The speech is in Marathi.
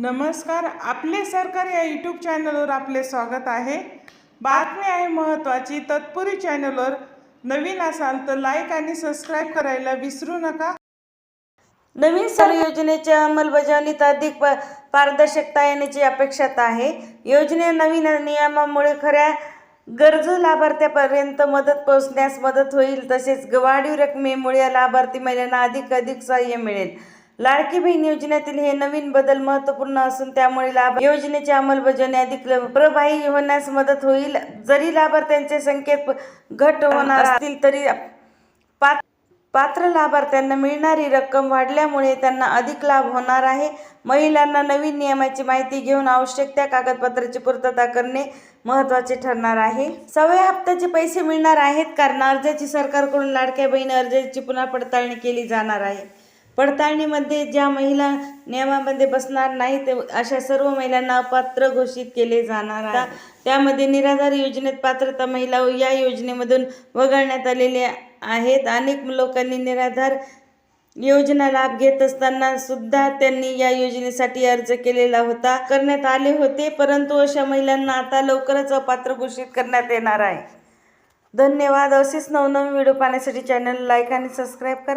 नमस्कार आपले सरकार या यूट्यूब चॅनलवर आपले स्वागत आहे. बातमी आहे महत्त्वाची तत्पूर्वी चॅनलवर नवीन असाल तर लाईक आणि सबस्क्राईब करायला विसरू नका. नवीन सर योजनेच्या अंमलबजावणीत अधिक प- पारदर्शकता येण्याची अपेक्षा आहे. योजने नवीन नियमामुळे खऱ्या गरजू लाभार्थ्यापर्यंत मदत पोहोचण्यास मदत होईल तसेच ग- वाढीव रकमेमुळे या लाभार्थी महिलांना अधिक अधिक सहाय्य मिळेल. लाडकी बहीण योजनेतील हे नवीन बदल महत्त्वपूर्ण असून त्यामुळे लाभ योजनेची अंमलबजावणी अधिक प्रभावी होण्यास मदत होईल. जरी लाभार्थ्यांच्या संख्येत घट होणार असतील तरी पाच पात्र लाभार्थ्यांना मिळणारी रक्कम वाढल्यामुळे त्यांना अधिक लाभ होणार आहे. महिलांना नवीन नियमाची माहिती घेऊन आवश्यक त्या कागदपत्राची पूर्तता करणे महत्त्वाचे ठरणार आहे. सव्या हप्त्याचे पैसे मिळणार आहेत कारण अर्जाची सरकारकडून लाडक्या बहीण अर्जाची पुन्हा पडताळणी केली जाणार आहे. पडताळणीमध्ये ज्या महिला नियमामध्ये बसणार नाही ते अशा सर्व महिलांना अपात्र घोषित केले जाणार आहे. त्यामध्ये निराधार योजनेत पात्रता महिला या योजनेमधून वगळण्यात आलेले आहेत. अनेक लोकांनी निराधार योजना लाभ घेत असताना सुद्धा त्यांनी या योजनेसाठी अर्ज केलेला होता करण्यात आले होते. परंतु अशा महिलांना आता लवकरच अपात्र घोषित करण्यात येणार आहे. धन्यवाद. असेच नवनवीन व्हिडिओ पाहण्यासाठी चॅनल लाईक आणि सबस्क्राईब करा.